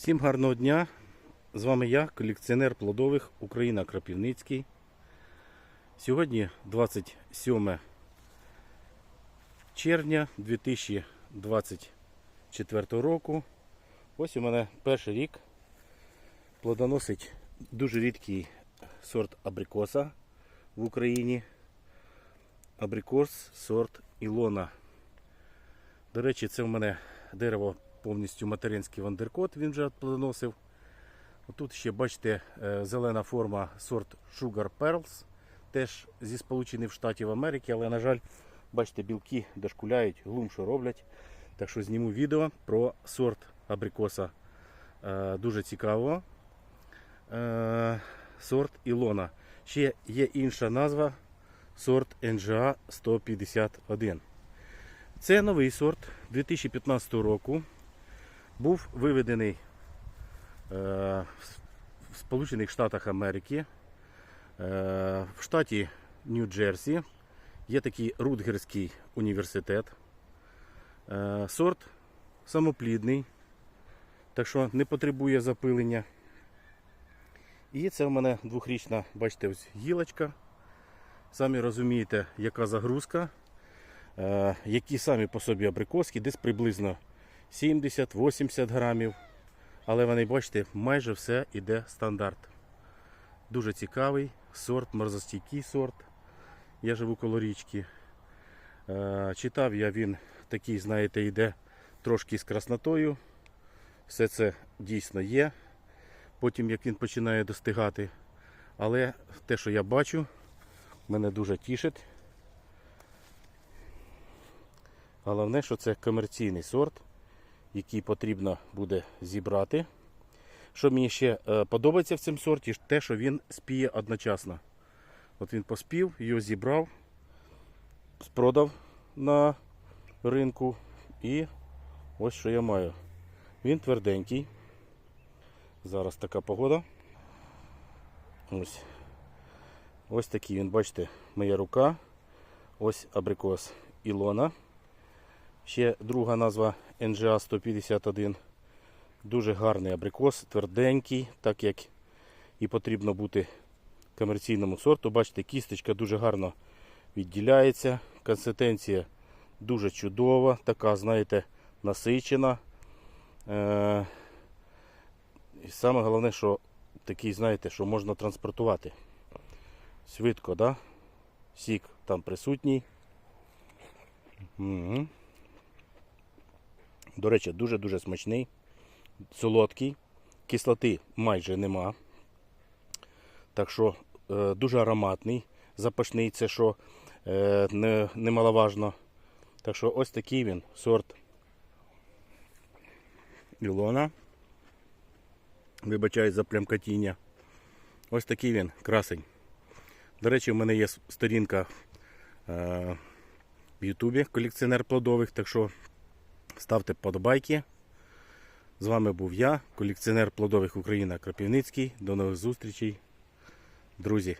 Всім гарного дня! З вами я, колекціонер плодових Україна Крапівницький. Сьогодні 27 червня 2024 року. Ось у мене перший рік плодоносить дуже рідкий сорт абрикоса в Україні. Абрикос сорт Ілона. До речі, це в мене дерево повністю материнський вандеркот, він вже плодоносив. Тут ще бачите е, зелена форма сорт Sugar Pearls, теж зі Сполучених Штатів Америки, але, на жаль, бачите, білки дошкуляють, глумшо роблять. Так що зніму відео про сорт абрикоса. Е, Дуже цікаво. Е, Сорт Ілона. Ще є інша назва сорт NGA 151. Це новий сорт 2015 року. Був виведений е, в Сполучених Штатах Америки. Е, в штаті Нью-Джерсі є такий Рутгерський університет. Е, сорт самоплідний, так що не потребує запилення. І це в мене двохрічна, бачите, ось гілочка. Самі розумієте, яка загрузка, які самі по собі абрикоски, десь приблизно 70-80 грамів. Але вони, бачите, майже все іде стандарт. Дуже цікавий сорт, морзостійкий сорт. Я живу коло річки. Е, Читав я, він такий, знаєте, йде трошки з краснотою. Все це дійсно є. Потім як він починає достигати. Але те, що я бачу, мене дуже тішить. Головне, що це комерційний сорт, який потрібно буде зібрати. Що мені ще е, подобається в цьому сорті, те, що він спіє одночасно. От він поспів, його зібрав, спродав на ринку і ось що я маю. Він тверденький. Зараз така погода. Ось. Ось такий він, бачите, моя рука. Ось абрикос Ілона. Ще друга назва NGA 151. Дуже гарний абрикос, тверденький, так як і потрібно бути комерційному сорту. Бачите, кісточка дуже гарно відділяється. Консистенція дуже чудова, така, знаєте, насичена. Е- і саме головне, що такий, знаєте, що можна транспортувати. Швидко, да? Сік там присутній. Угу. До речі, дуже-дуже смачний, солодкий, кислоти майже нема. Так що е, дуже ароматний, запашний, це що е, не, немаловажно. Так що ось такий він сорт Ілона. Вибачаю за плямкатіння. Ось такий він, красень. До речі, в мене є сторінка е, в Ютубі колекціонер плодових, так що ставте подобайки. З вами був я, колекціонер плодових Україна Крапівницький. До нових зустрічей, друзі.